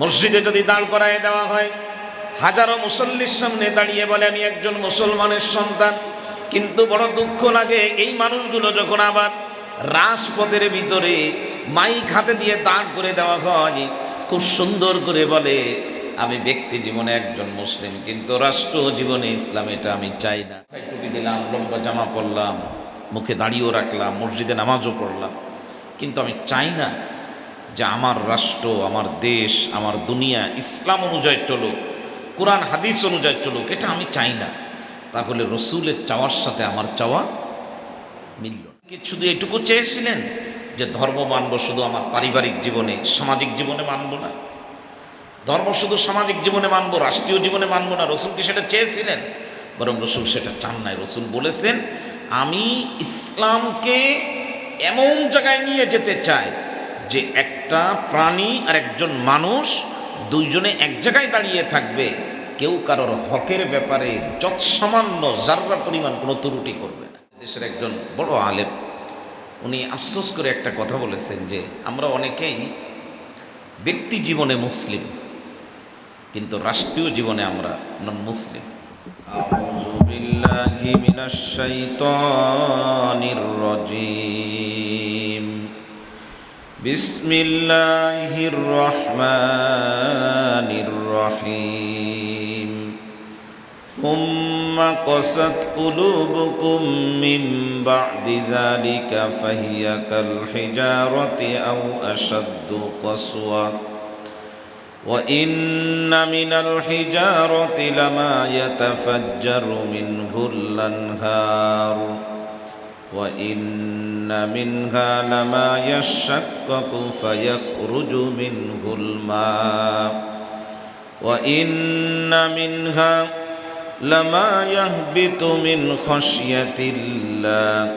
মসজিদে যদি দাঁড় করায় দেওয়া হয়, হাজারো মুসল্লির সামনে দাঁড়িয়ে বলে, আমি একজন মুসলমানের সন্তান। কিন্তু বড় দুঃখ লাগে, এই মানুষগুলো যখন আবার রাজপথের ভিতরে মাইক হাতে দিয়ে দাঁড় করে দেওয়া হয়, খুব সুন্দর করে বলে, আমি ব্যক্তি জীবনে একজন মুসলিম, কিন্তু রাষ্ট্র জীবনে ইসলাম, এটা আমি চাই না। টুপি দিলাম, লম্বা জামা পরলাম, মুখে দাঁড়িয়েও রাখলাম, মসজিদে নামাজও পড়লাম। কিন্তু আমি চাই না যে আমার রাষ্ট্র, আমার দেশ, আমার দুনিয়া, ইসলাম অনুযায়ী চলুক, কোরআন, হাদিস অনুযায়ী চলুক, এটা আমি চাই না। তাহলে রসুলের চাওয়ার সাথে আমার চাওয়া মিলল শুধু এটুকু চেয়েছিলেন যে ধর্ম মানব শুধু আমার পারিবারিক জীবনে, সামাজিক জীবনে মানব না? ধর্ম শুধু সামাজিক জীবনে মানব, রাষ্ট্রীয় জীবনে মানব না, রসুল কি সেটা চেয়েছিলেন? বরং রসুল সেটা চান নাই। রসুল বলেছেন, আমি ইসলামকে এমন জায়গায় নিয়ে যেতে চাই যে একটা প্রাণী আর একজন মানুষ দুইজনে এক জায়গায় দাঁড়িয়ে থাকবে, কেউ কারোর হকের ব্যাপারে যৎসামান্য যার্রা পরিমাণ কোনো ত্রুটি করবে না। দেশের একজন বড় আলেপ উনি আফসোস করে একটা কথা বলেছেন যে, আমরা অনেকেই ব্যক্তি জীবনে মুসলিম, কিন্তু রাষ্ট্রীয় জীবনে আমরা নন মুসলিম। আউযু বিল্লাহি মিনাশ শাইতানির রাজিম। بسم الله الرحمن الرحيم. ثم قست قلوبكم من بعد ذلك فهي كالحجارة أو أشد قسوةً. وإن من الحجارة لما يتفجر منه الأنهار. وإن منها لما يشقق فيخرج منه الماء وإن منها لما يهبط من خشية الله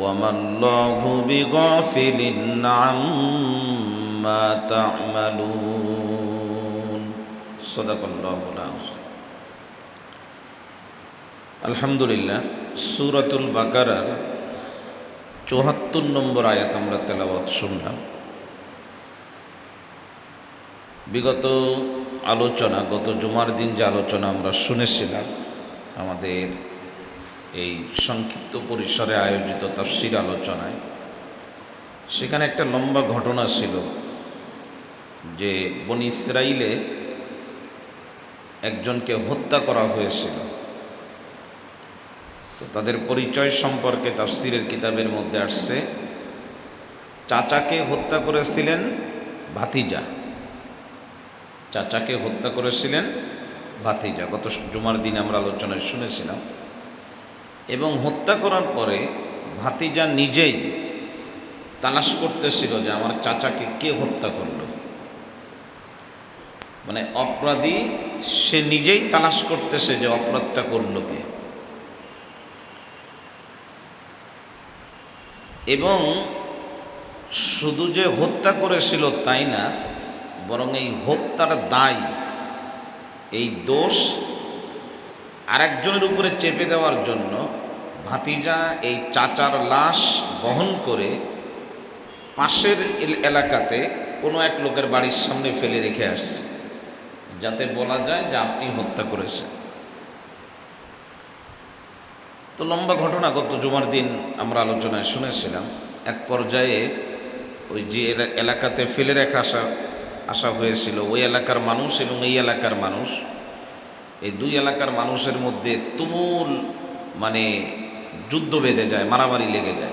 وما الله بغافل عما تعملون صدق الله العظيم الحمد لله سورة البقرة চৌহাত্তর নম্বর আয়াত আমরা তেলাওয়াত শুনলাম। বিগত আলোচনা, গত জুমার দিন যে আলোচনা আমরা শুনেছিলাম, আমাদের এই সংক্ষিপ্ত পরিসরে আয়োজিত তাফসির আলোচনায়, সেখানে একটা লম্বা ঘটনা ছিল যে বন ইসরাইলে একজনকে হত্যা করা হয়েছিল। তো তাদের পরিচয় সম্পর্কে তাফসিরের কিতাবের মধ্যে আসছে, চাচাকে হত্যা করেছিলেন ভাতিজা। চাচাকে হত্যা করেছিলেন ভাতিজা। গত জুমার দিনে আমরা আলোচনায় শুনেছিলাম। এবং হত্যা করার পরে ভাতিজা নিজেই তালাশ করতেছিল যে আমার চাচাকে কে হত্যা করল। মানে অপরাধী সে নিজেই তালাশ করতেছে যে অপরাধটা করল কে। এবং শুধু যে হত্যা করেছিল তাই না, বরং এই হত্যার দায়, এই দোষ আরেকজনের উপরে চেপে দেওয়ার জন্য ভাতিজা এই চাচার লাশ বহন করে পাশের এল- এলাকাতে কোনো এক লোকের বাড়ির সামনে ফেলে রেখে আসছে। যাতে বলা যায় যে আপনি হত্যা করেছেন। তো লম্বা ঘটনা গত জুমার দিন আমরা আলোচনায় শুনেছিলাম। এক পর্যায়ে ওই যে এলা- এলাকাতে ফেলে রেখে আসা আসা হয়েছিল। ওই এলাকার মানুষ এবং এই এলাকার মানুষ। এই দুই এলাকার মানুষের মধ্যে তুমুল মানে যুদ্ধ বেঁধে যায়, মারামারি লেগে যায়।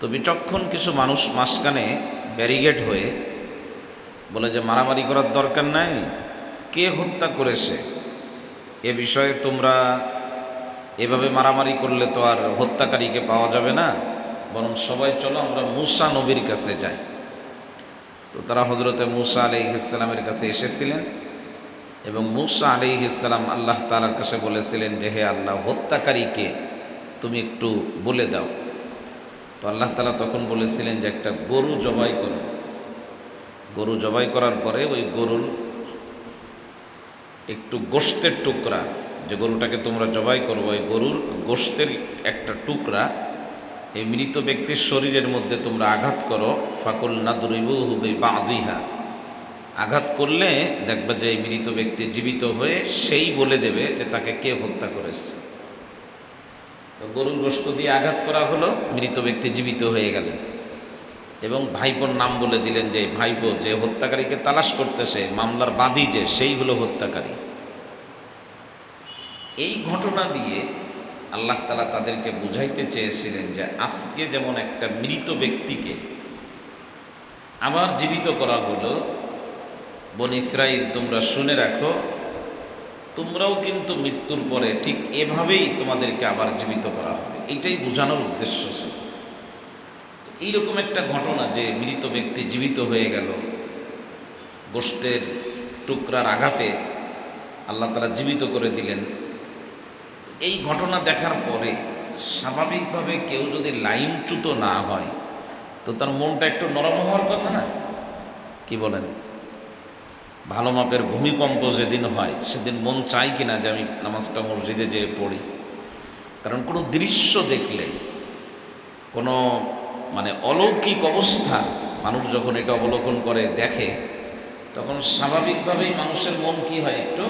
তো বিচক্ষণ কিছু মানুষ মাঝখানে ব্যারিগেড হয়ে বলে যে, মারামারি করার দরকার নাই। কে হত্যা করেছে? এ বিষয়ে তোমরা এভাবে মারামারি করলে তো আর হত্যাকারীকে পাওয়া যাবে না। বরং সবাই, চলো আমরা মুসা নবীর কাছে যাই। তো তারা হজরতে মুসা আলি ইসলামের কাছে এসেছিলেন এবং মুসা আলি ইসলাম আল্লাহ তালার কাছে বলেছিলেন যে, হে আল্লাহ, হত্যাকারীকে তুমি একটু বলে দাও। তো আল্লাহ তালা তখন বলেছিলেন যে, একটা গরু জবাই করো। গরু জবাই করার পরে ওই গরুর একটু গোস্তের টুকরা যে গরুটাকে তোমরা জবাই করব ওই গরুর গোস্তের একটা টুকরা, এই মৃত ব্যক্তির শরীরের মধ্যে তোমরা আঘাত করো, ফাকুল না দুরিবু হুবে বাদিহা আঘাত করলে দেখবে যে এই মৃত ব্যক্তি জীবিত হয়ে সেই বলে দেবে যে তাকে কে হত্যা করেছে। গরুর গোস্ত দিয়ে আঘাত করা হলো, মৃত ব্যক্তি জীবিত হয়ে গেলেন। এবং ভাইপোর নাম বলে দিলেন যে ভাইপো, যে হত্যাকারীকে তালাশ করতেছে, মামলার বাদী যে, সেই হলো হত্যাকারী। এই ঘটনা দিয়ে আল্লাহ তালা তাদেরকে বুঝাইতে চেয়েছিলেন যে আজকে যেমন একটা মৃত ব্যক্তিকে আবার জীবিত করা হলো, বন ইসরাইল তোমরা শুনে রাখো, তোমরাও কিন্তু মৃত্যুর পরে ঠিক এভাবেই তোমাদেরকে আবার জীবিত করা হবে। এইটাই বোঝানোর উদ্দেশ্য ছিল। এইরকম একটা ঘটনা যে মৃত ব্যক্তি জীবিত হয়ে গেল, গোষ্ঠের টুকরার আঘাতে আল্লাহ তালা জীবিত করে দিলেন। এই ঘটনা দেখার পরে স্বাভাবিকভাবে কেউ যদি লাইনচ্যুত না হয়, তো তার মনটা একটু নরম হওয়ার কথা না? কি বলেন? ভালো মাপের ভূমিকম্প যেদিন হয়, সেদিন মন চায় কিনা যে আমি নামাজটা মসজিদে যেয়ে পড়ি? কারণ কোনো দৃশ্য দেখলে, কোনো মানে অলৌকিক অবস্থা, মানুষ যখন এটা অবলোকন করে, দেখে, তখন স্বাভাবিকভাবেই মানুষের মন কি হয়? একটু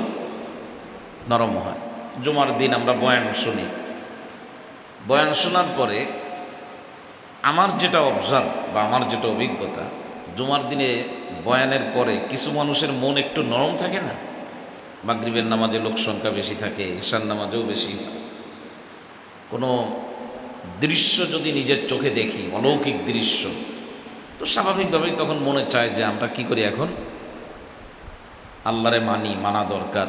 নরম হয়। জুমার দিন আমরা বয়ান শুনি। বয়ান শোনার পরে আমার যেটা অবজার্ভ বা আমার যেটা অভিজ্ঞতা, জুমার দিনে বয়ানের পরে কিছু মানুষের মন একটু নরম থাকে না? মাগরিবের নামাজে লোক সংখ্যা বেশি থাকে ঈশান নামাজেও বেশি। কোনো দৃশ্য যদি নিজের চোখে দেখি, অলৌকিক দৃশ্য, তো স্বাভাবিকভাবেই তখন মনে চায় যে আমরা কি করি এখন? আল্লাহরে মানি, মানা দরকার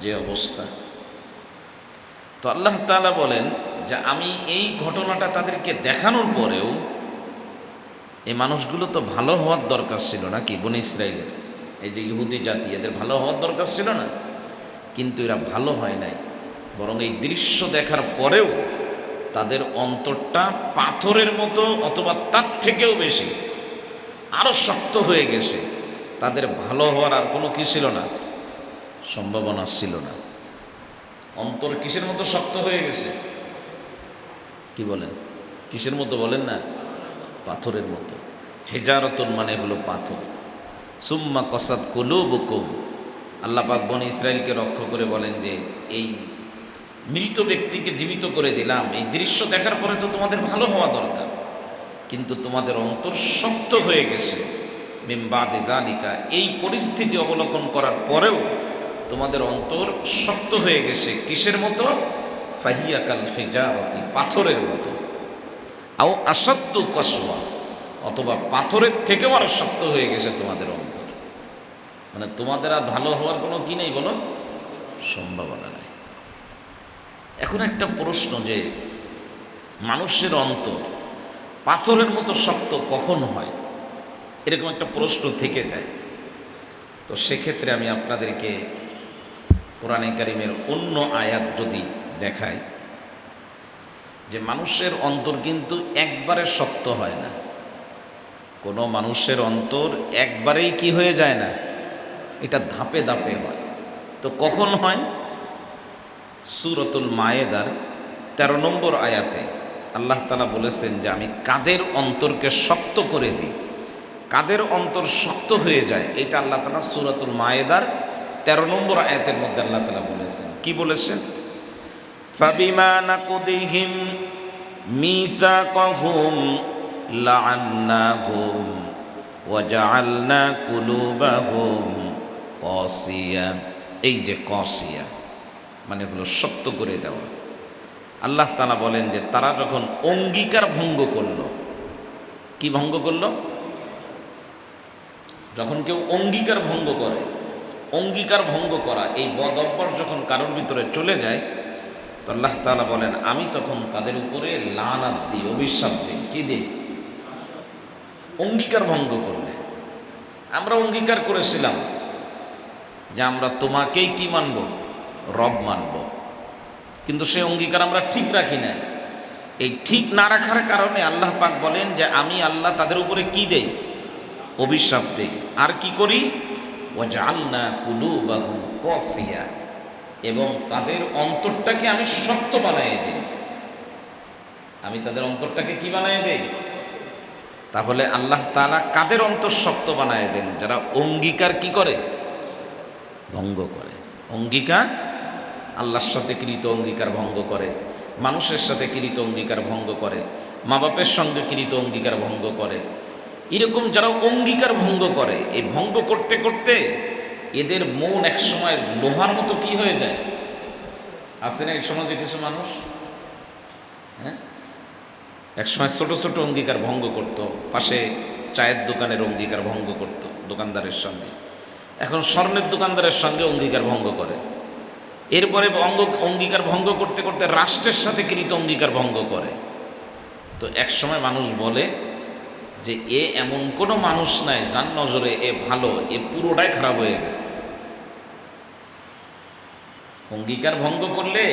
যে অবস্থা। তো আল্লাহ তাআলা বলেন যে আমি এই ঘটনাটা তাদেরকে দেখানোর পরেও এই মানুষগুলো তো ভালো হওয়ার দরকার ছিল না কি বনি ইসরায়েলের এই যে ইহুদি জাতি, এদের ভালো হওয়ার দরকার ছিল না? কিন্তু এরা ভালো হয় নাই। বরং এই দৃশ্য দেখার পরেও তাদের অন্তরটা পাথরের মতো অথবা তার থেকেও বেশি আরও শক্ত হয়ে গেছে। তাদের ভালো হওয়ার আর কোনো কি ছিল না? সম্ভাবনা ছিল না। অন্তর কিসের মতো শক্ত হয়ে গেছে? কি বলেন? কিসের মতো বলেন না? পাথরের মতো। হেজারতন মানে হলো পাথর। সুম্মা কসাদ কলুবুকুম। আল্লাহ পাক বনে ইসরায়েলকে রক্ষা করে বলেন যে, এই মৃত ব্যক্তিকে জীবিত করে দিলাম। এই দৃশ্য দেখার পরে তো তোমাদের ভালো হওয়া দরকার। কিন্তু তোমাদের অন্তর শক্ত হয়ে গেছে। মিম্বাদে দালিকা। এই পরিস্থিতি অবলোকন করার পরেও তোমাদের অন্তর শক্ত হয়ে গেছে। কিসের মতো? ফাহিয়াকাল হেজারতি, পাথরের মতো। আও আসাধ্য কসোয়া অথবা পাথরের থেকেও আরও শক্ত হয়ে গেছে তোমাদের অন্তর। মানে তোমাদের আর ভালো হওয়ার কোনো কি নেই বলো? সম্ভাবনা নেই। এখন একটা প্রশ্ন যে, মানুষের অন্তর পাথরের মতো শক্ত কখন হয়? এরকম একটা প্রশ্ন থেকে যায়। তো সেক্ষেত্রে আমি আপনাদেরকে কোরআনে কারিমের অন্য আয়াত যদি দেখায়, যে মানুষের অন্তর কিন্তু একবারে শক্ত হয় না। কোনো মানুষের অন্তর একবারেই কি হয়ে যায় না? এটা ধাপে ধাপে হয়। তো কখন হয়? সুরতুল মায়েদার তেরো নম্বর আয়াতে আল্লাহ তালা বলেছেন যে, আমি কাদের অন্তরকে শক্ত করে দিই? কাদের অন্তর শক্ত হয়ে যায়, এটা আল্লাহ তালা সুরাতুল মায়েদার তেরো নম্বর আয়াতের মধ্যে আল্লাহ তালা বলেছেন, কি বলেছেন? ফাবিমা নাকুদিহিম মিসাকাহুম লাআন্নাহুম ওয়াজআলনা কুলুবাহুম কসিয়া এই যে কসিয়া মানে হলো শক্ত করে দেওয়া। আল্লাহ তালা বলেন যে তারা যখন অঙ্গীকার ভঙ্গ করল, কি ভঙ্গ করল? যখন কেউ অঙ্গীকার ভঙ্গ করে অঙ্গীকার ভঙ্গ করা, এই বদ অভ্যাস যখন কারোর ভিতরে চলে যায়, তো আল্লাহ তালা বলেন, আমি তখন তাদের উপরে লানাত দিই, অভিশাপ দিই। কি দিই অঙ্গীকার ভঙ্গ করলে। আমরা অঙ্গীকার করেছিলাম যে আমরা তোমাকেই কি মানব? রব মানব। কিন্তু সেই অঙ্গীকার আমরা ঠিক রাখি না এই ঠিক না রাখার কারণে আল্লাহ পাক বলেন যে, আমি আল্লাহ তাদের উপরে কি দেই? অভিশাপ দেই। আর কি করি? ও জালনা কুলু বাহু কসিয়া এবং তাদের অন্তরটাকে আমি শক্ত বানিয়ে দিই। আমি তাদের অন্তরটাকে কি বানিয়ে দেই? তাহলে আল্লাহ তাআলা কাদের অন্তর শক্ত বানায় দেন? যারা অঙ্গীকার কি করে? ভঙ্গ করে। অঙ্গীকার? আল্লাহর সাথে কৃত অঙ্গীকার ভঙ্গ করে। মানুষের সাথে কৃত অঙ্গীকার ভঙ্গ করে। মা বাপের সঙ্গে কৃত অঙ্গীকার ভঙ্গ করে। এরকম যারা অঙ্গীকার ভঙ্গ করে, এই ভঙ্গ করতে করতে এদের মন একসময় লোহার মতো কি হয়ে যায়? আছে না এক সমাজে কিছু মানুষ? হ্যাঁ? একসময় ছোট ছোট অঙ্গীকার ভঙ্গ করত, পাশে চায়ের দোকানের অঙ্গীকার ভঙ্গ করত দোকানদারের সঙ্গে। এখন স্বর্ণের দোকানদারের সঙ্গে অঙ্গীকার ভঙ্গ করে। এরপরে অঙ্গ, অঙ্গীকার ভঙ্গ করতে করতে রাষ্ট্রের সাথে কৃত অঙ্গীকার ভঙ্গ করে। তো একসময় মানুষ বলে যে এ এমন কোনো মানুষ নাই, যার নজরে এ ভালো, এ পুরোটাই খারাপ হয়ে গেছে। অঙ্গীকার ভঙ্গ করলে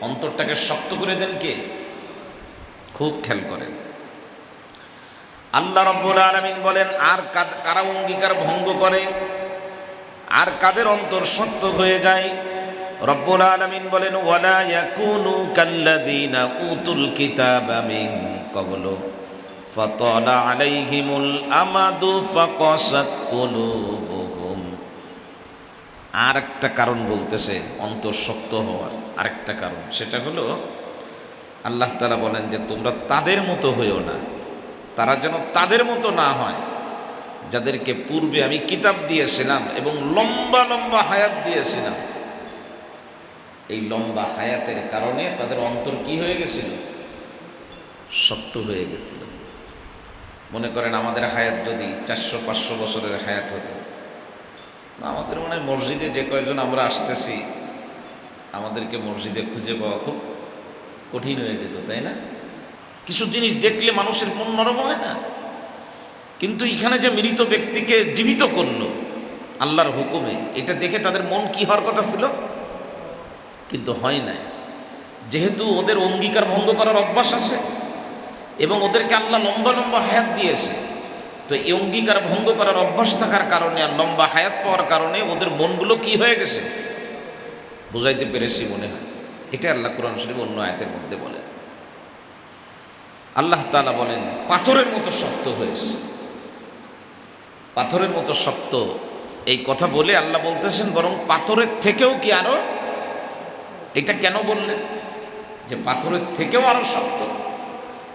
অন্তরটাকে শক্ত করে দেন কে? খুব খেয়াল করেন। আল্লাহ রব্বুল আলমিন বলেন, আর কারা অঙ্গীকার ভঙ্গ করে, আর কাদের অন্তর শক্ত হয়ে যায়? রব্বুল আলমিন বলেন, ওয়ালা ইয়াকুনু কাল্লাযীনা উতুল কিতাবা মিন ক্বাবলু। ফাতালা আলাইহিমুল আমাদু ফাকাসাত কুলুবুহুম আর একটা কারণ বলতেছে অন্তর শক্ত হওয়ার আরেকটা কারণ। সেটা হলো, আল্লাহ তালা বলেন যে, তোমরা তাদের মতো হইও না। তারা যেন তাদের মতো না হয়। যাদেরকে পূর্বে আমি কিতাব দিয়েছিলাম এবং লম্বা লম্বা হায়াত দিয়েছিলাম। এই লম্বা হায়াতের কারণে তাদের অন্তর কি হয়ে গেছিল? শক্ত হয়ে গেছিল। মনে করেন আমাদের হায়াত যদি চারশো, পাঁচশো বছরের হায়াত হতো। আমাদের মনে হয় মসজিদে যে কয়জন আমরা আসতেছি, আমাদেরকে মসজিদে খুঁজে পাওয়া খুব কঠিন হয়ে যেত, তাই না? কিছু জিনিস দেখলে মানুষের মন নরম হয় না। কিন্তু এখানে যে মৃত ব্যক্তিকে জীবিত করল, আল্লাহর হুকুমে, এটা দেখে তাদের মন কি হওয়ার কথা ছিল? কিন্তু হয় নাই। যেহেতু ওদের অঙ্গীকার ভঙ্গ করার অভ্যাস আছে এবং ওদেরকে আল্লাহ লম্বা লম্বা হায়াত দিয়েছে। তো এই অঙ্গীকার ভঙ্গ করার অভ্যাস থাকার কারণে আর লম্বা হায়াত পাওয়ার কারণে ওদের মনগুলো কি হয়ে গেছে? বুঝাইতে পেরেছি মনে হয়। এটা আল্লাহ কোরআন শরীফ অন্য আয়াতের মধ্যে বলেন। আল্লাহ তাআলা বলেন, পাথরের মতো শক্ত হয়েছে। পাথরের মতো শক্ত। এই কথা বলে আল্লাহ বলতেছেন, বরং পাথরের থেকেও কি আরও? এটা কেন বললেন? যে পাথরের থেকেও আরও শক্ত।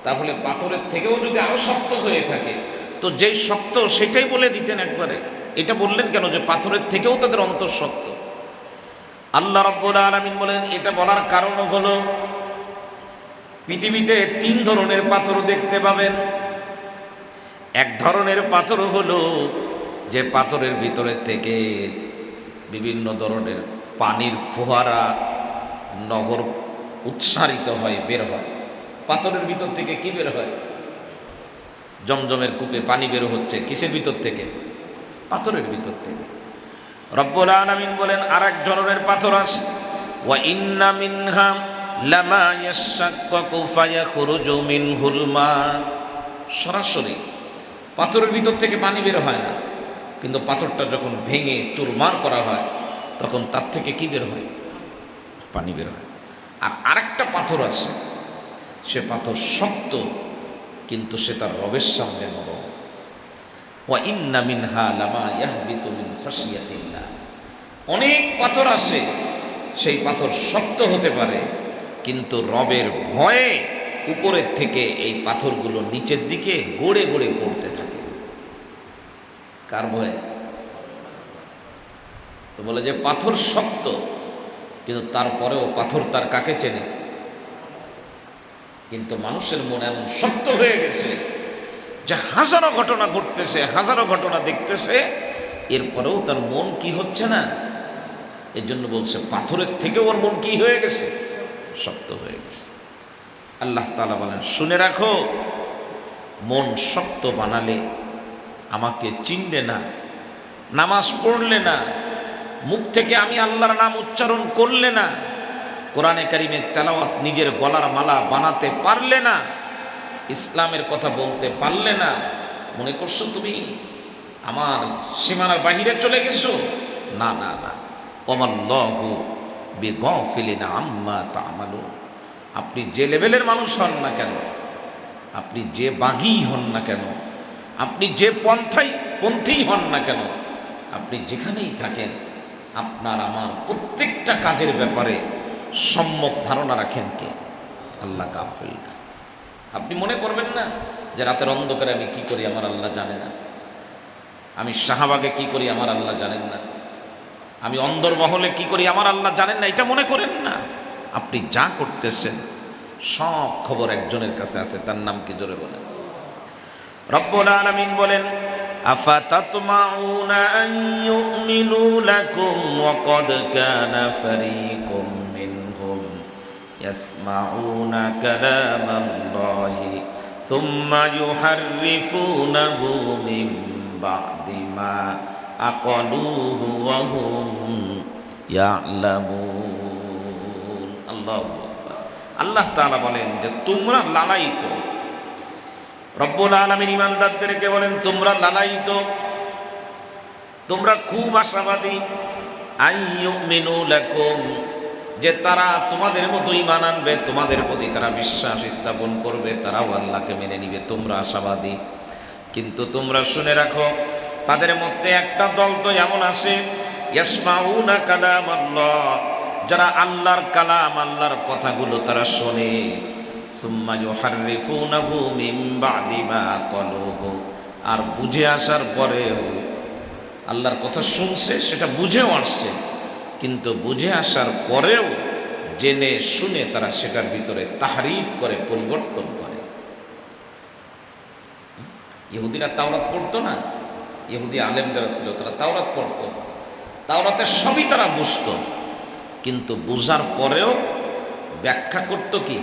তাহলে পাথরের থেকেও যদি আরও শক্ত হয়ে থাকে, তো যেই শক্ত সেটাই বলে দিতেন একবারে। এটা বললেন কেন? যে পাথরের থেকেও তাদের অন্তর শক্ত। আল্লাহ রব্বুল আলমিন বলেন, এটা বলার কারণ হলো, পৃথিবীতে তিন ধরনের পাথর দেখতে পাবেন। এক ধরনের পাথর হলো, যে পাথরের ভিতরে থেকে বিভিন্ন ধরনের পানির ফোয়ারা, নহর উৎসারিত হয়, বের হয়। পাথরের ভিতর থেকে কি বের হয়? জমজমের কূপে পানি বের হচ্ছে কিসের ভিতর থেকে? পাথরের ভিতর থেকে। রব্বুল আলামিন বলেন আর এক ধরনের পাথর আছে। ওয়া ইন্না মিনহা লামা ইয়াশাক্কাকু ফায়াখরুজু মিনহুল মা। সরাসরি পাথরের ভিতর থেকে পানি বের হয় না, কিন্তু পাথরটা যখন ভেঙে চুরমার করা হয়, তখন তার থেকে কি বের হয়? পানি বের হয়। আর আরেকটা পাথর আছে সে পাথর শক্ত, কিন্তু সে তার রবের সামনে নরম। ওয়া ইন্না মিনহা লামা ইয়াহবিতু মিন খাশিয়াতিল্লাহ। অনেক পাথর আছে সেই পাথর শক্ত হতে পারে, কিন্তু রবের ভয়ে উপরের থেকে এই পাথরগুলো নিচের দিকে গড়ে গড়ে পড়তে থাকে। কার ভয়ে? তো বলে যে পাথর শক্ত, কিন্তু তারপরেও পাথর তার কাকে চেনে? কিন্তু মানুষের মন এমন শক্ত হয়ে গেছে যে হাজারো ঘটনা ঘটতেছে, হাজারো ঘটনা দেখতেছে, এরপরেও তার মন কি হচ্ছে না? এর জন্য বলছে, পাথরের থেকে ওর মন কি হয়ে গেছে? শক্ত হয়ে গেছে। আল্লাহ তালা বলেন, শুনে রাখো, মন শক্ত বানালে আমাকে চিনলে না, নামাজ পড়লে না, মুখ থেকে আমি আল্লাহর নাম উচ্চারণ করলে না কোরআনে কারিমের তেলাওয়াত নিজের গলার মালা বানাতে পারলে না, ইসলামের কথা বলতে পারলে না, মনে করছ তুমি আমার সীমানার বাহিরে চলে গেছো? না না না। ওমাল্লাহু বেগফিলিন আম্মা তামালু আপনি যে লেভেলের মানুষ হন না কেন, আপনি যে বাগী হন না কেন, আপনি যে পন্থাই, পন্থী হন না কেন, আপনি যেখানেই থাকেন, আপনার আমার প্রত্যেকটা কাজের ব্যাপারে সম্যক ধারণা রাখেন কে? আল্লাহ কাফিল আপনি মনে করবেন না যে রাতের অন্ধকারে আমি কি করি আমার আল্লাহ জানে না? আমি শাহবাগে কি করি আমার আল্লাহ জানেন না? আমি অন্দরমহলে কি করি আমার আল্লাহ জানেন না? এটা মনে করেন না। আপনি যা করতেছেন, সব খবর একজনের কাছে আছে, তার নাম কি জোরে বলেন? রব্বুল আলামিন বলেন, আফাতাতমাউনা আন ইউমিনু লাকুম ওয়া ক্বাদ কানা ফারীকুম? কালামাল্লাহি থুম্মা ইউহাররিফুনাহু মিন বা'দি মা আকালুহু ওয়া হুম ইয়ালামুন আল্লাহু আকবার আল্লাহ তাআলা বলেন যে তোমরা লালায়িত। রব্বুল আলমিন ইমানদারদেরকে বলেন, তোমরা লালায়িত। তোমরা খুব আশাবাদী। আইয়ু মেনু লাকুম যে তারা তোমাদের মতো ইমান আনবে, তোমাদের প্রতি তারা বিশ্বাস স্থাপন করবে, তারাও আল্লাহকে মেনে নিবে, তোমরা আশাবাদী। কিন্তু তোমরা শুনে রাখো, তাদের মধ্যে একটা দল তো এমন ইয়াসমাউনা কালাম যারা আল্লাহর কালাম, আল্লাহর কথাগুলো তারা শোনে। আর বুঝে আসার পরেও আল্লাহর কথা শুনছে, সেটা বুঝেও আসছে। কিন্তু বুঝে আসার পরেও জেনে শুনে তারা সেটার ভিতরে তাহারিফ করে, পরিবর্তন করে। ইহুদিরা তাওরাত পড়তো না? ইহুদি আলেম যারা ছিল, তারা তাওরাত পড়তো। তাওরাতের সবই তারা বুঝতো। কিন্তু বুঝার পরেও ব্যাখ্যা করতো কি?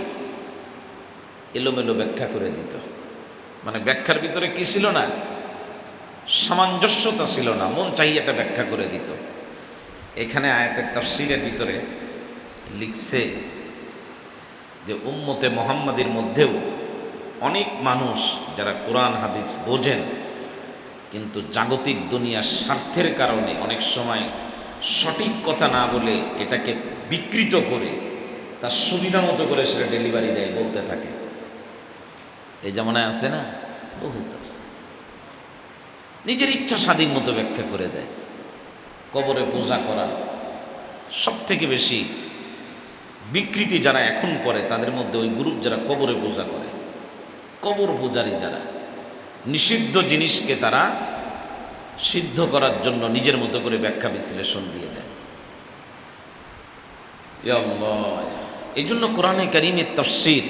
এলোমেলো ব্যাখ্যা করে দিত। মানে ব্যাখ্যার ভিতরে কি ছিল না? সামঞ্জস্যতা ছিল না। মন চাহিয়াটা ব্যাখ্যা করে দিত। এখানে আয়াতের তাফসিরের ভিতরে লিখছে যে উম্মতে মোহাম্মদের মধ্যেও অনেক মানুষ যারা কোরআন, হাদিস বোঝেন, কিন্তু জাগতিক দুনিয়ার স্বার্থের কারণে অনেক সময় সঠিক কথা না বলে এটাকে বিকৃত করে তার সুবিধা মতো করে সেটা ডেলিভারি দেয় বলতে থাকে। এই জামানায় আছে না? আছে। নিজের ইচ্ছা স্বাধীন মতো ব্যাখ্যা করে দেয়। কবরে পূজা করা সব থেকে বেশি বিকৃতি যারা এখন করে, তাদের মধ্যে ওই গ্রুপ যারা কবরে পূজা করে, কবর পূজারী যারা, নিষিদ্ধ জিনিসকে তারা সিদ্ধ করার জন্য নিজের মতো করে ব্যাখ্যা বিশ্লেষণ দিয়ে দেয়। এই জন্য কোরআনে কারিমের তফসির,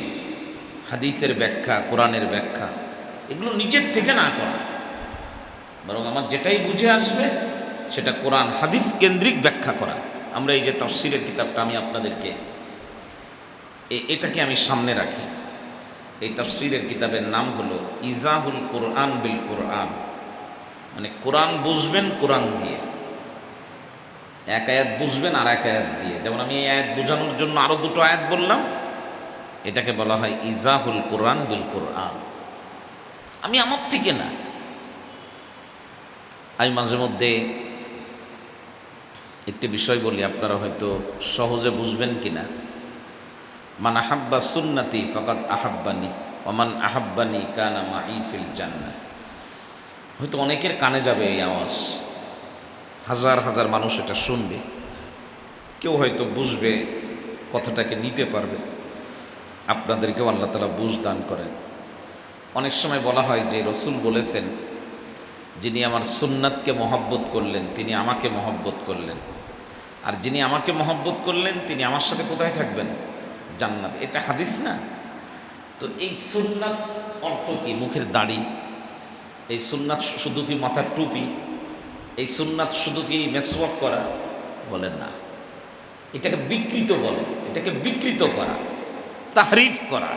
হাদিসের ব্যাখ্যা, কোরআনের ব্যাখ্যা, এগুলো নিজের থেকে না করা, বরং আমার যেটাই বুঝে আসবে সেটা কোরআন হাদিস কেন্দ্রিক ব্যাখ্যা করা। আমরা এই যে তফসিরের কিতাবটা আমি আপনাদেরকে এটাকে আমি সামনে রাখি। এই তফসিরের কিতাবের নাম হলো ইজাহুল কোরআন বিল কোরআন। মানে কোরআন বুঝবেন, কোরআন দিয়ে। এক আয়াত বুঝবেন আর এক আয়াত দিয়ে। যেমন আমি এই আয়াত বোঝানোর জন্য আরও দুটো আয়াত বললাম। এটাকে বলা হয় ইজাহুল কোরআন বিল কোরআন। আমি আমার থেকে না। আমি মাঝে মধ্যে একটি বিষয় বলি, আপনারা হয়তো সহজে বুঝবেন কি না মান আহাব্বা সুন্নাতি ফকাত আহাব্বানি ওমান আহাব্বানি কানা মাই ফিল জান্না। হয়তো অনেকের কানে যাবে এই আওয়াজ। হাজার হাজার মানুষ এটা শুনবে। কেউ হয়তো বুঝবে, কথাটাকে নিতে পারবে। আপনাদেরকেও আল্লাহ তালা বুঝ দান করেন। অনেক সময় বলা হয় যে রসুল বলেছেন যিনি আমার সুন্নাতকে মহব্বত করলেন, তিনি আমাকে মহব্বত করলেন। আর যিনি আমাকে মহব্বত করলেন, তিনি আমার সাথে কোথায় থাকবেন? জান্নাত। এটা হাদিস না? তো এই সুন্নাত অর্থ কি? মুখের দাড়ি। এই সুন্নাত শুধু কি মাথার টুপি? এই সুন্নাত শুধু কি মেসওয়াক করা? বলেন না। এটাকে বিকৃত বলে। এটাকে বিকৃত করা। তাহরিফ করা।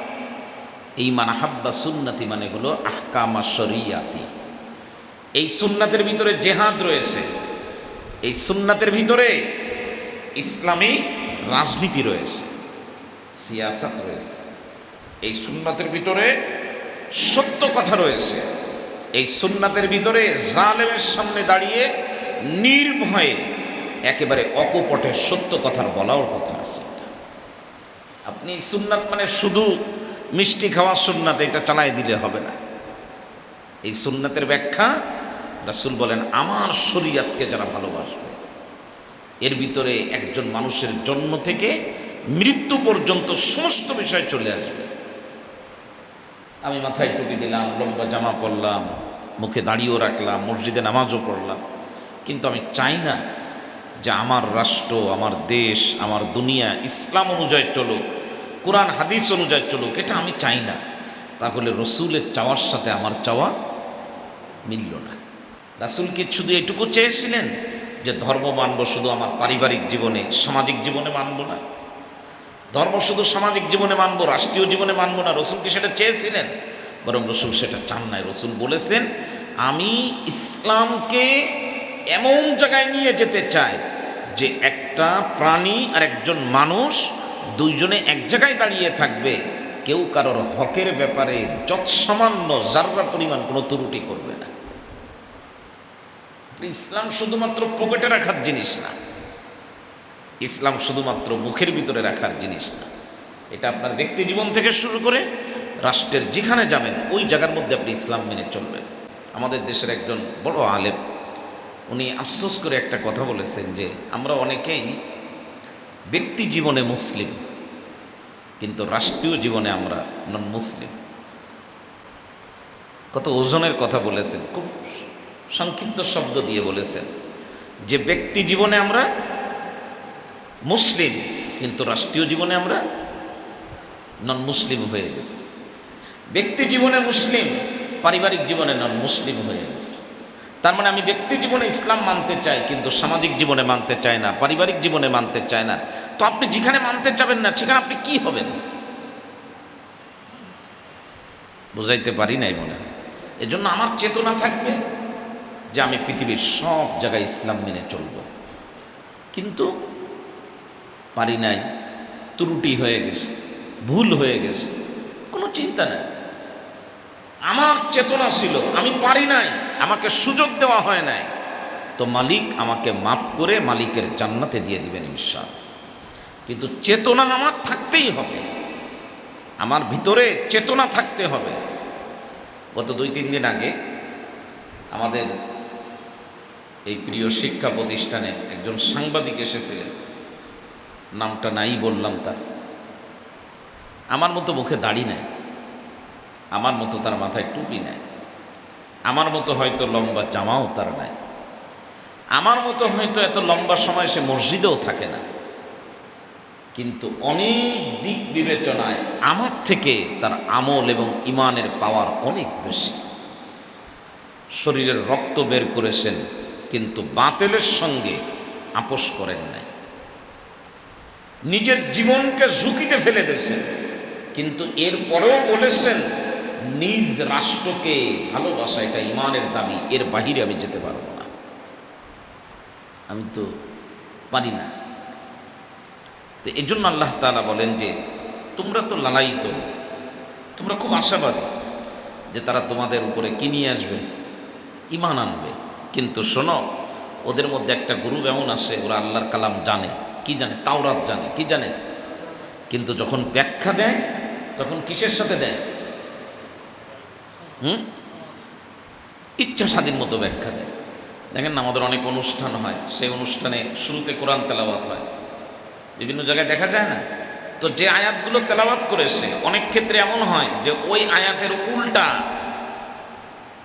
এই মানাহাব্বা সুন্নাতি মানে হলো আহকামা শরিয়াতি। এই সুন্নাতের ভিতরে জেহাদ রয়েছে। এই সুন্নাতের ভিতরে ইসলামী রাজনীতি রয়েছে, সিয়াসাত রয়েছে। এই সুন্নাতের ভিতরে সত্য কথা রয়েছে। এই সুন্নাতের ভিতরে জালেমের সামনে দাঁড়িয়ে নির্ভয়ে একেবারে অকপটে সত্য কথার বলাও কথা আছে। আপনি সুন্নাত মানে শুধু মিষ্টি খাওয়া সুন্নাতে, এটা চালাই দিলে হবে না। এই সুন্নাতের ব্যাখ্যা রাসূল বলেন, আমার শরীয়তকে যারা ভালোবাসবে, এর ভিতরে একজন মানুষের জন্ম থেকে মৃত্যু পর্যন্ত সমস্ত বিষয় চলে আসবে। আমি মাথায় টুপি দিলাম, লম্বা জামা পরলাম, মুখে দাঁড়িয়েও রাখলাম, মসজিদে নামাজও পড়লাম। কিন্তু আমি চাই না যে আমার রাষ্ট্র, আমার দেশ, আমার দুনিয়া ইসলাম অনুযায়ী চলুক, কোরআন, হাদিস অনুযায়ী চলুক, এটা আমি চাই না। তাহলে রসুলের চাওয়ার সাথে আমার চাওয়া মিলল না। রাসুল কি শুধু এটুকু চেয়েছিলেন যে ধর্ম মানব শুধু আমার পারিবারিক জীবনে, সামাজিক জীবনে মানব না। ধর্ম শুধু সামাজিক জীবনে মানব, রাষ্ট্রীয় জীবনে মানব না রসুল কি সেটা চেয়েছিলেন। বরং রসুল সেটা চান নাই। রসুল বলেছেন, আমি ইসলামকে এমন জায়গায় নিয়ে যেতে চাই যে একটা প্রাণী আর একজন মানুষ দুইজনে এক জায়গায় দাঁড়িয়ে থাকবে। কেউ কারোর হকের ব্যাপারে যৎসামান্য যার্রা পরিমাণ কোনো ত্রুটি করবে ইসলাম শুধুমাত্র পকেটে রাখার জিনিস না। ইসলাম শুধুমাত্র মুখের ভিতরে রাখার জিনিস না। এটা আপনার ব্যক্তি জীবন থেকে শুরু করে রাষ্ট্রের যেখানে যাবেন, ওই জায়গার মধ্যে আপনি ইসলাম মেনে চলবেন। আমাদের দেশের একজন বড় আলেম, উনি আফসোস করে একটা কথা বলেছেন যে, আমরা অনেকেই ব্যক্তি জীবনে মুসলিম, কিন্তু রাষ্ট্রীয় জীবনে আমরা নন মুসলিম কত ওজনের কথা বলেছেন, খুব সংক্ষিপ্ত শব্দ দিয়ে বলেছেন, যে ব্যক্তি জীবনে আমরা মুসলিম, কিন্তু রাষ্ট্রীয় জীবনে আমরা নন মুসলিম হয়ে গেছি। ব্যক্তি জীবনে মুসলিম, পারিবারিক জীবনে নন মুসলিম হয়ে গেছে। তার মানে আমি ব্যক্তি জীবনে ইসলাম মানতে চাই, কিন্তু সামাজিক জীবনে মানতে চাই না, পারিবারিক জীবনে মানতে চায় না। তো আপনি যেখানে মানতে চাবেন না, সেখানে আপনি কি হবেন? বুঝাইতে পারি নাই মনে এজন্য আমার চেতনা থাকবে যে আমি পৃথিবীর সব জায়গায় ইসলাম মেনে চলব। কিন্তু পারি নাই, ত্রুটি হয়ে গেছে, ভুল হয়ে গেছে, কোনো চিন্তা নেই। আমার চেতনা ছিল, আমি পারি নাই, আমাকে সুযোগ দেওয়া হয় নাই। তো মালিক আমাকে মাফ করে মালিকের জান্নাতে দিয়ে দিবেন ঈশ্বর কিন্তু চেতনা আমার থাকতেই হবে। আমার ভিতরে চেতনা থাকতে হবে। গত দুই তিন দিন আগে আমাদের এই প্রিয় শিক্ষা প্রতিষ্ঠানে একজন সাংবাদিক এসেছিলেন। নামটা নাই বললাম তার। আমার মতো মুখে দাড়ি নেয়। আমার মতো তার মাথায় টুপি নেয়। আমার মতো হয়তো লম্বা জামাও তার নাই আমার মতো হয়তো এত লম্বা সময় সে মসজিদেও থাকে না। কিন্তু অনেক দিক বিবেচনায় আমার থেকে তার আমল এবং ইমানের পাওয়ার অনেক বেশি। শরীরের রক্ত বের করেছেন কিন্তু বাতেলের সঙ্গে আপোষ করেন নাই। নিজের জীবনকে ঝুঁকিতে ফেলে দিয়েছেন, কিন্তু এরপরেও বলেছেন, নিজ রাষ্ট্রকে ভালোবাসা এটা ইমানের দাবি, এর বাহিরে আমি যেতে পারব না। আমি তো পারি না। তো এই জন্য আল্লাহ তালা বলেন যে, তোমরা তো লালায়িত, তোমরা খুব আশাবাদী যে তারা তোমাদের উপরে কি নিয়ে আসবে? ইমান আনবে। কিন্তু শোনো, ওদের মধ্যে একটা গ্রুপ এমন আসে, ওরা আল্লাহর কালাম জানে। কি জানে? তাওরাত জানে। কি জানে? কিন্তু যখন ব্যাখ্যা দেয়, তখন কিসের সাথে দেয়? হুম? ইচ্ছা স্বাধীন মতো ব্যাখ্যা দেয়। দেখেন না, আমাদের অনেক অনুষ্ঠান হয়। সেই অনুষ্ঠানে শুরুতে কোরআন তেলাওয়াত হয়। বিভিন্ন জায়গায় দেখা যায় না? তো যে আয়াতগুলো তেলাওয়াত করেছে, অনেক ক্ষেত্রে এমন হয় যে ওই আয়াতের উল্টা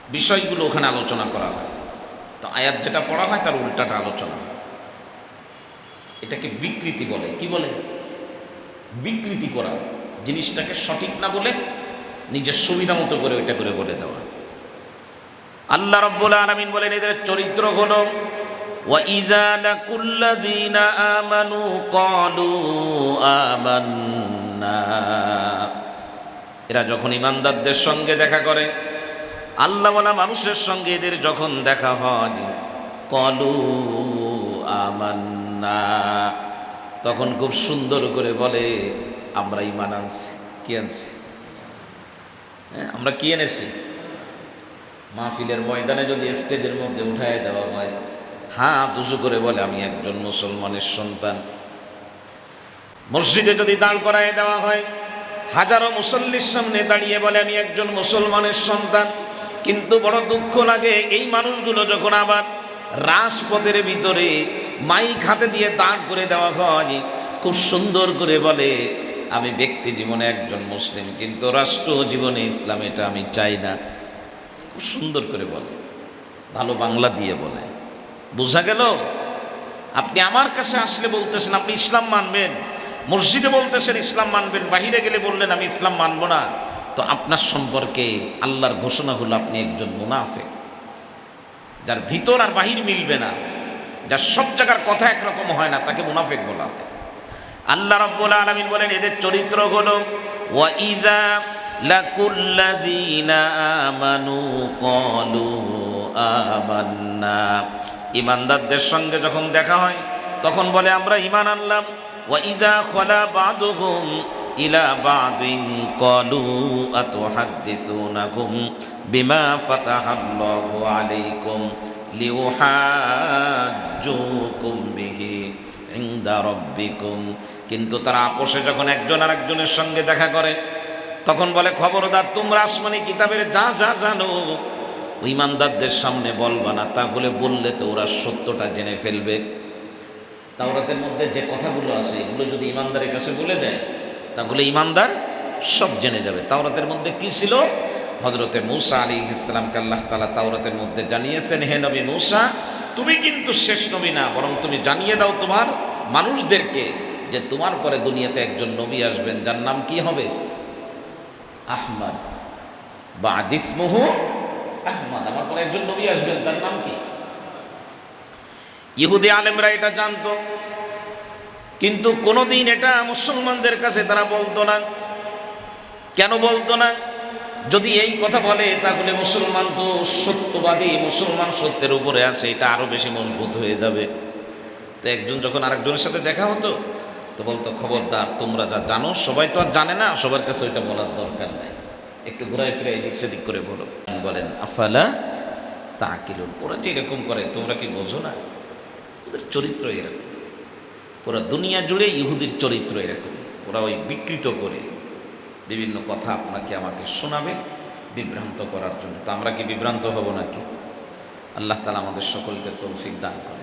বিষয়গুলো ওখানে আলোচনা করা হয়। তো আয়াত যেটা পড়া হয় তার উল্টাটা আলোচনা হয় এটাকে বিকৃতি বলে কি বলে বিকৃতি করা জিনিসটাকে সঠিক না বলে নিজের সুবিধা মতো করে ওইটা করে বলে দেওয়া আল্লাহ রব্বুল আলমিন বলেন এদের চরিত্র হলো وَإِذَا لَقُوا الَّذِينَ آمَنُوا قَالُوا آمَنَّا এরা যখন ইমানদারদের সঙ্গে দেখা করে আল্লাহওয়ালা মানুষের সঙ্গে এদের যখন দেখা হয়, কলু আমান্না। তখন খুব সুন্দর করে বলে, আমরা ইমান আনছি। কি আনছি? হ্যাঁ আমরা কি এনেছি? মাহফিলের ময়দানে যদি স্টেজের মধ্যে উঠায় দেওয়া হয় হ্যাঁ দুজু করে বলে, আমি একজন মুসলমানের সন্তান। মসজিদে যদি দাঁড় করায় দেওয়া হয়, হাজারো মুসল্লির সামনে দাঁড়িয়ে বলে, আমি একজন মুসলমানের সন্তান। কিন্তু বড় দুঃখ লাগে এই মানুষগুলো যখন আবার রাজপথের ভিতরে মাইক হাতে দিয়ে দাঁড় করে দেওয়া হয়, খুব সুন্দর করে বলে, আমি ব্যক্তি জীবনে একজন মুসলিম, কিন্তু রাষ্ট্র জীবনে ইসলাম এটা আমি চাই না। খুব সুন্দর করে বলে, ভালো বাংলা দিয়ে বলে। বোঝা গেল? আপনি আমার কাছে আসলে বলতেছেন, আপনি ইসলাম মানবেন। মসজিদে বলতেছেন, ইসলাম মানবেন। বাহিরে গেলে বললেন, আমি ইসলাম মানব না। তো আপনার সম্পর্কে আল্লাহর ঘোষণা হলো আপনি একজন মুনাফে যার ভিতর আর বাহির মিলবে না, যার সব জায়গার কথা একরকম হয় না, তাকে মুনাফেক বলা হয়। আল্লাহ রাব্বুল আলামিন বলেন, এদের চরিত্র হলো আমানু ইমানদারদের সঙ্গে যখন দেখা হয়, তখন বলে, আমরা ঈমান আনলাম। ওয়াইদা খলা বাদুহুম কিন্তু তারা আপোষে যখন একজন আরেকজনের সঙ্গে দেখা করে, তখন বলে, খবরদার, তোমরা আসমানি কিতাবের যা যা জানো, ইমানদারদের সামনে বলবা না। তা বলে বললে তো ওরা সত্যটা জেনে ফেলবে। তাওরাতের মধ্যে যে কথাগুলো আছে, এগুলো যদি ইমানদারের কাছে বলে দেয় তাহলে ইমানদার সব জেনে যাবে। তাওরাতের মধ্যে কি ছিল? হজরতে মূসা আলী ইসলামকে আল্লাহ তালা তাওরাতের মধ্যে জানিয়েছেন, হে নবী মূসা, তুমি কিন্তু শেষ নবী না, বরং তুমি জানিয়ে দাও তোমার মানুষদেরকে যে তোমার পরে দুনিয়াতে একজন নবী আসবেন, যার নাম কি হবে? আহমদ। বা আদিসমুহ আহমদ। আমার পরে একজন নবী আসবেন, তার নাম কি? ইহুদি আলেমরা এটা জানতো। কিন্তু কোনোদিন এটা মুসলমানদের কাছে তারা বলতো না। কেন বলতো না? যদি এই কথা বলে, তাহলে মুসলমান তো সত্যবাদী, মুসলমান সত্যের উপরে আছে, এটা আরও বেশি মজবুত হয়ে যাবে। তো একজন যখন আরেকজনের সাথে দেখা হতো, তো বলতো, খবরদার, তোমরা যা জানো, সবাই তো আর জানে না, সবার কাছে ওইটা বলার দরকার নাই। একটু ঘুরাই ফিরে এদিক সেদিক করে বলো। বলেন, আফালা তা কিলুন ওরা যে এরকম করে, তোমরা কি বোঝো না? ওদের চরিত্র এরকম। পুরো দুনিয়া জুড়ে ইহুদির চরিত্র এরকম। ওরা ওই বিকৃত করে বিভিন্ন কথা আপনাকে আমাকে শোনাবে, বিভ্রান্ত করার জন্য। তো আমরা কি বিভ্রান্ত হব নাকি? আল্লাহ তালা আমাদের সকলকে তৌফিক দান করে